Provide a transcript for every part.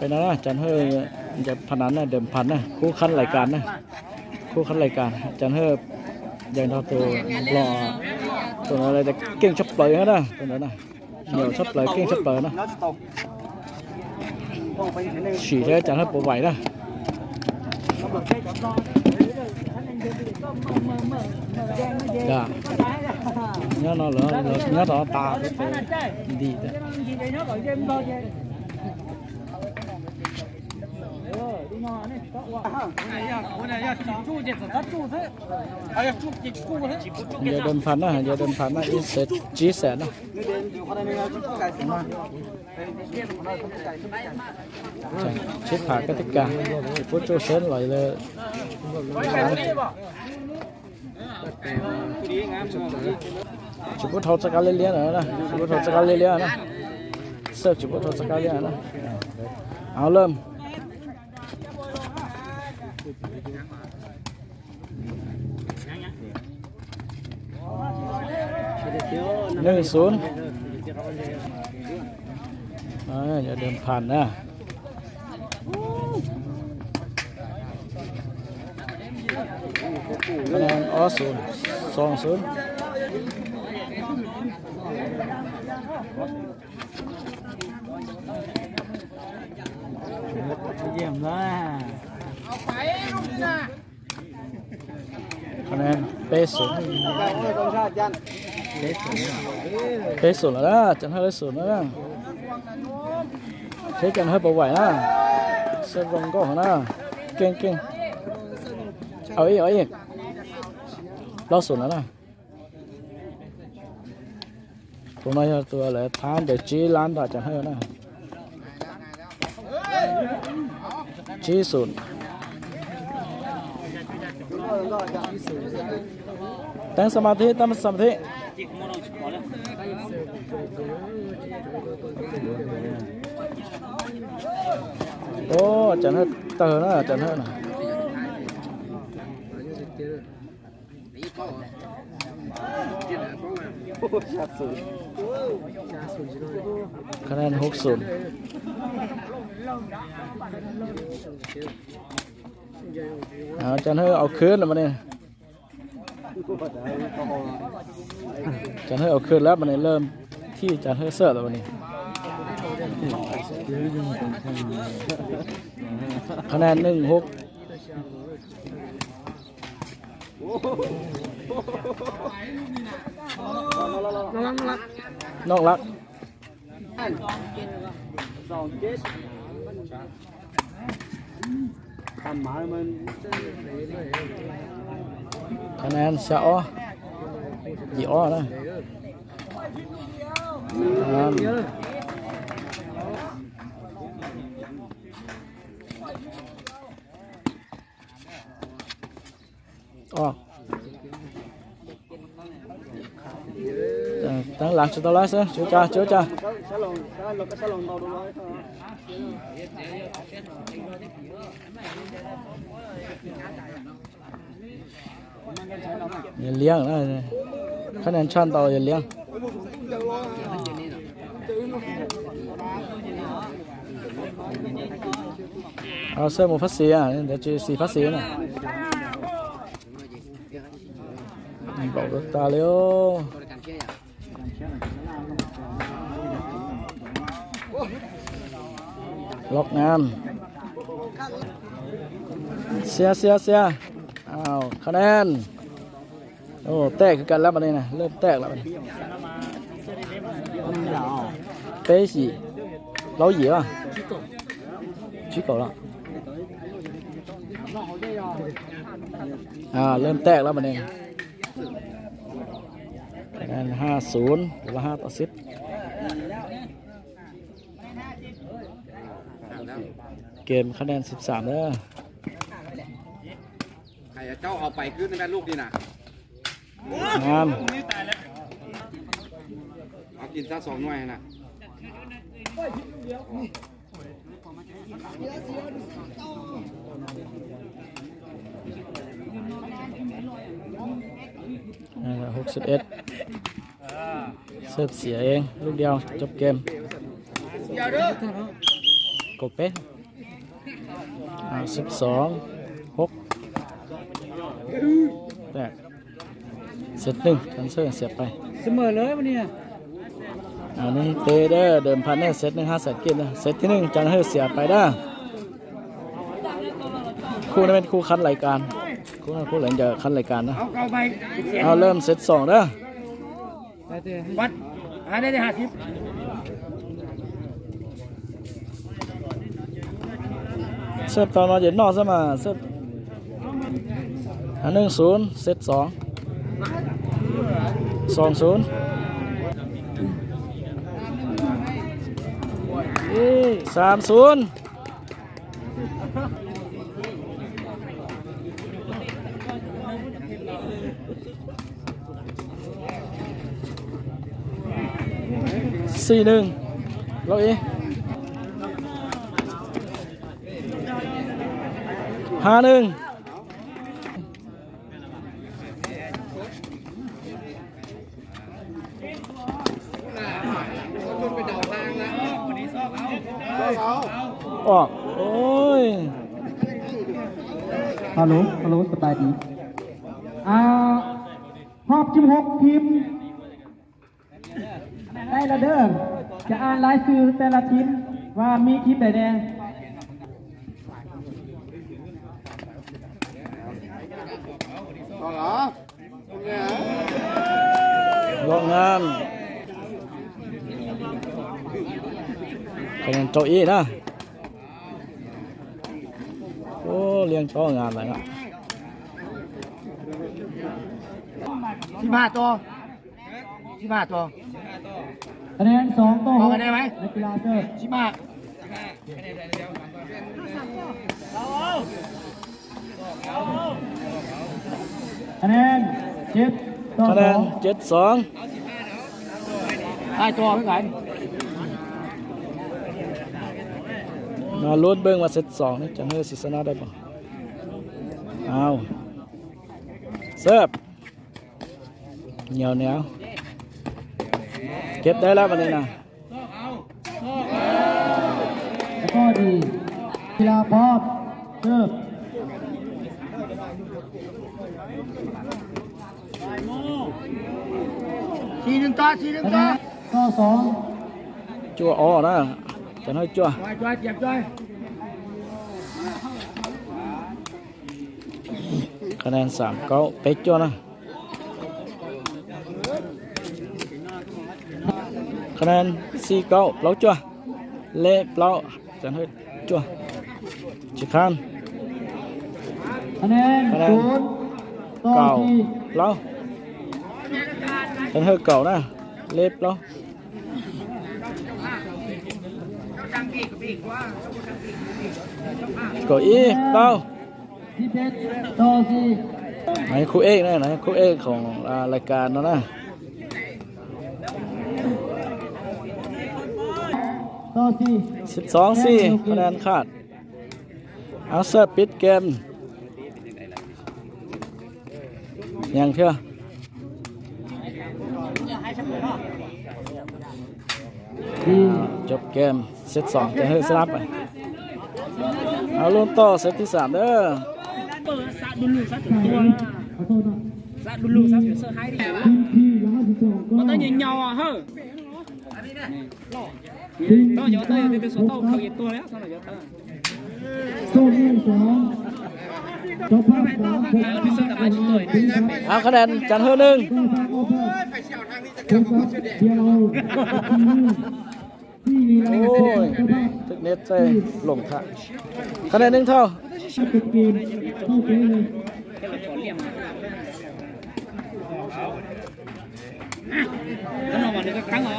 ไปนะนะจันเฮอจะพนันนะเดิมพันนะคู่ขั้นรายการนะคู่ขั้นรายการจันเฮอยังเท่าตัวรอตัวอะไรจะเก่งชับเปลยนะตัวนั้นนะเหนียวชับเปลยเก่งชับเปลยนะฉี่ได้จันเฮอปวไหวนะ nó bật cái chọn lo จ้าเงี้ยนอนเหรอเงี้ยนอนตาดีแต่ อย่าเดินพันนะอย่าเดินพันนะอีเซจีแสนนะชิดผากติกาพุทธโจเซนไหลเลยจุบุทอสกาเลียนะนะจุบุทอสกาเลียนะเสิร์ฟจุบุทอสกาเลียนะเอาเริ่ม หนึ่งศูนย์อย่าเดินผ่านนะคะแนนออศูนย์สองศูนย์เยี่ยมเลย คะแนนเป๊ะศูนย์ cài ơi con ra chân เป๊ะศูนย์แล้วนะจันให้ได้ศูนย์แล้วนะใช้กันให้ประไหวนะเซฟรงก็ของนะเก่งเก่งเอาอีกเอาอีกเราศูนย์แล้วนะตัวน้อยตัวอะไรทานเดี๋ยวจีร้านดาจันให้นะจีศูนย์ ตั้งสมาธิตั้งสมาธิโอ้จันให้เตอร์นะจันให้นะคะแนนหกศูนย์ เอาจันให้เอาคืนแล้วมาเนี่ยจันเฮอเอาคืนแล้วมันเริ่มที่จันเฮอเสิร์ฟแล้ววันนี้คะแนนหนึ่งหกนอกรักน้องหลังชุดตัวแรกซะจุจ้าจุจ้า sẽ lồng sẽ lồng sẽ lồng đầu đúng rồi thôi อย่าเลี้ย งนะคะแนนชั้นต่ออย่าเลี้ย งเอาเสื้อหมูพัสซีอะเดี๋ยวจะสีพัสซีน่ ล็อกงานเสียเสียเสียอ้าวคะแนน โอ้ แตกคือกันแล้วบัดนี้นะ เริ่มแตกแล้วบันเป๊ะสิเราเหยียบอะชี้เก่าแล้วอ่า เริ่มแตกแล้วบัดนี้คะแนนห้าศูนย์หรือว่าห้าต่อสิบ เกมคะแนนสิบสามเด้อใครเจ้าเอาไปขึ้นแม่ลูกดีนะงามเอากินซะสองหน่วยนะหกสิบเอ็ดเสิร์ฟเสียเอง ลูกเดียว จบเกมกบเป๊ะอ่า สิบสองหกแปดเซตหนึ่งทันเซอร์เสียบไป เสมอเลยวันนี้อันนี้เตเดอร์เดิมพันเนี่ยเซตหนึ่งห้าเซตกินนะเซตที่หนึ่งจันเฮอร์เสียบไปเด้อคู่นั้นเป็นคู่คัดรายการคู่นั้นคู่หลังจะคัดรายการนะเอาเข้าไปเอาเริ่มเซตสองเด้อวัดหาได้ได้ห้าสิบ เซตตอนมาเย็นนอกซะมาเซตอันหนึ่งศูนย์เซตสองสองศูนย์สามศูนย์สี่หนึ่งเราเอง ห้าหนึ่งออก โอ้ยฮัลโหลฮัลโหลสบายดี อ่าหอบจิมหกทีมได้ละเด้อจะอ่านรายชื่อแต่ละทีมว่ามีทีมใดแน่ ลองงานคะแนนโจอี้นะโอ้เลี้ยงช่องานอะไรอะสิบห้าตัวสิบห้าตัวคะแนนสองต่อพหอกกันได้ไหมนักกีฬาเซิร์ฟสิบห้า คะแนนเจ็ดต่อคะสแนอนงเจ็ดสองได้ตัวเท่าไหร่มาลุ้นเบิ้งว่าเซตสองนี่จะเฮือสิสนะได้ป่ะเอาเสิร์ฟเหนียวเหนียวเก็บได้แล้ววันนี้นะแล้วก็ดีกีฬาพร้อมเซิร์ฟ สี่หนึ่ง ตัวสี่หนึ่งคะแนตัวนต่อสองจั่วอ้อนะจะให้จั่วจอยจอยเจ็บจอยคะแนนสามเก้าเป๊กจั่วนะคะแนนสี่เก้าเปล่าจั่วเละเปล่าจะให้จั่วจิคานคะแนนคะแนนศูนย์ต่อเก่าสี่เปล่า จะให้เก่านะ เละเปล่าเก้าอีเปล่าต่อสี่ไหนครูเอกนะไหนครูเอกของรายการนะนะต่อสี่สิบสองสี่คะแนนขาดเอาเสิร์ฟปิดเกมยังเชื่อ จบเกมเซตสองจะเฮ้ยสลับไปเอาลุ้นต่อเซตที่สามเด้อเปิดสะดุลูสะถึงตัวขอโทษนะสะดุลูสะถึงเซอร์ไฮดีทีมที่ร้อยสิบสองก็มันต้องยิงยาวอะเฮ้ยทีมต้องยาวเตยเตยสวนโต้เขาเย็นตัวแล้วต้องยาวเตยโซนเงินสองจบภาพสามหกพิเศษแต่ไม่ช่วยเอาคะแนนจันเฮ้ยหนึ่งก็สาม โอเพ่นจบครับเดียวที่ลีลาโอ้เจ้ยาภาพทึกเน็ตใส่หลงค่ะคะแนนหนึ่งเท่าเป็นเกมเข้าเกมเลยแล้วนอนวันนี้ก็ครั้งเหรอ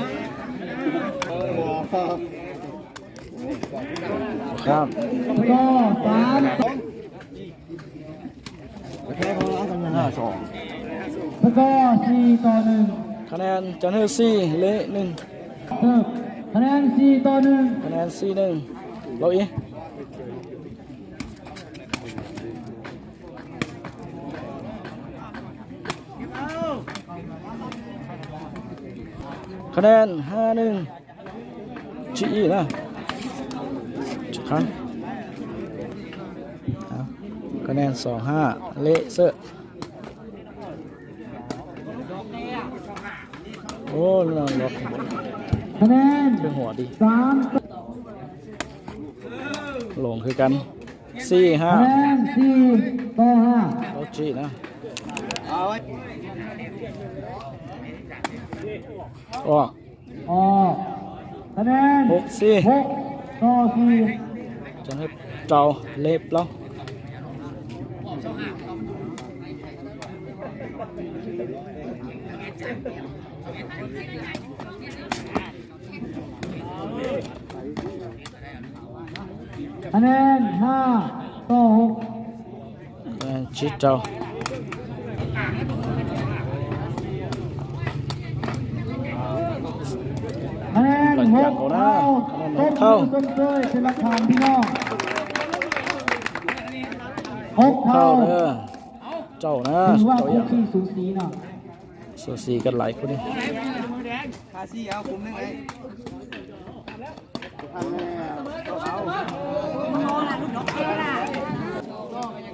ครับก็สามแล้วก็สี่ต่อหนึ่งคะแนนจันเฮ้ยสี่เละหนึ่งเพิ่ม คะแนนสี่ต่อหนึ่งคะแนนสี่หนึ่งเราอีคะแนนห้าหนึ่งจีอีนะจีครั้งคะแนนสองห้าเลเซอะโอ้นอนล็อก คะแนนเป็นหัวดีสามหลงคือกันสี่ห้าคะแนนสี่ต่อห้าเราจีนะออกออกคะแนนหกสี่หกต่อสี่จะให้เจ้าเล็บแล้ว คะแนนห้าต่อหกคะแนนชิดเจ้าคะแนนหกเท่าต้มมือต้มเกยเป็นหลักฐานพี่น้องหกเข้าเท่าเด้อเจ้านะถือว่าเจ้าอคู่ย่างขี้สูสีเนาะสูสีกันหลายคนนี่คาซี่เอาคุมได้ไง ค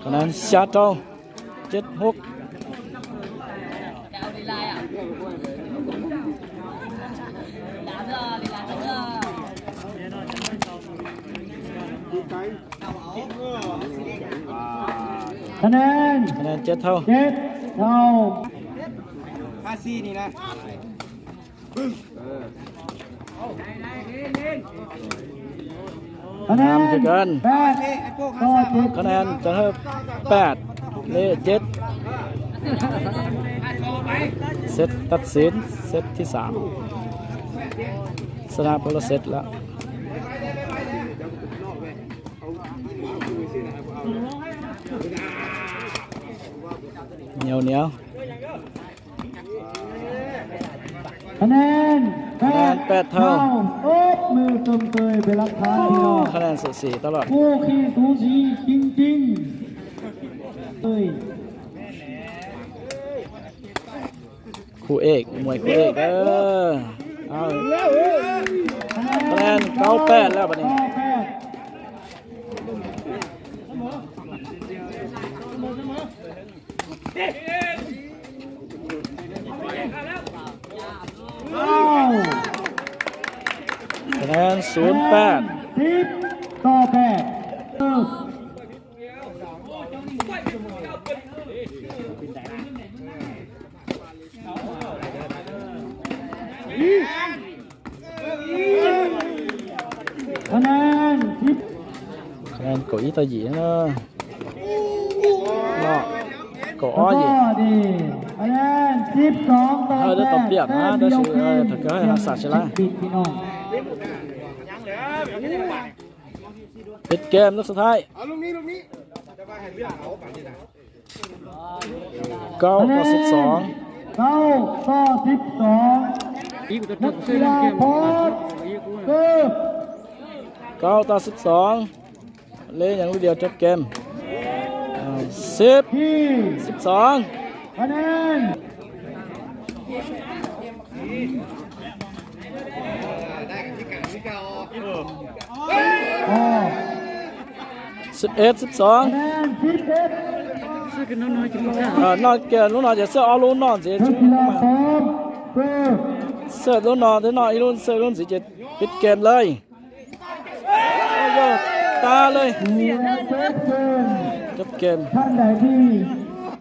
ะแนนชาเจ้าเจ็ดหกเอ คะแนนคะแนนเจ็ดเท่าเจ็ดเท่าคาซี่นี่นะคะแนนนำคือกันแปดต่อเจ็ดคะแนนจะให้แปดเละเจ็ดเซตตัดสินเซตที่สามชนะพลเซตแล้วเหนียวเหนียวคะแนนคะแนนแปดเท่า โอ๊บมือต้มเกยเป็นหลักฐานพี่น้องคะแนนสูสีตลอดคู่ขี้สูสีจริงๆเอ้ยคู่เอกมวยคู่เอกเออเอาคะแนนเก้าแปดแล้วบัดนี้ เก้าแปด เก้า คะแนน ศูนย์แปดสิบต่อแปดเออคะแนนสิบคะแนนเก้าอี้ตาหยีนะเนาะเก้าอ้อแล้วหยีก็ดีคะแนนสิบสองต่อเออเดี๋ยวแปตบดเปียกนะเดี๋ยวสิเออถ้าเกิดให้รักษาชนะปิดพี่น้อง ปิดเกมลูกสุดท้ายเอาลูกนี้ลูกนี้จะมาให้เลือกเอาป่านนี้นะเก้าต่อสิบสองเก้าต่อสิบสองนักกีฬาโพสเกิบเก้าต่อสิบสองเล่นอย่างเดียวจบเกมสิบสิบสองคะแนน ได้กันที่กันที่เก่าออกสิบเอ็ดสิบสองคะแนนสิบเอ็ดเออนอกเกมลูกนอนจะเสื้อเอาลูกนอนสินักชุบกีฬามาเกิบเสื้อลูกนอนที่นอนอีรุ่นเสื้อรุ่นสิจะปิดเกมเลยโอ้โหตาเลยจบเกมท่านใดที่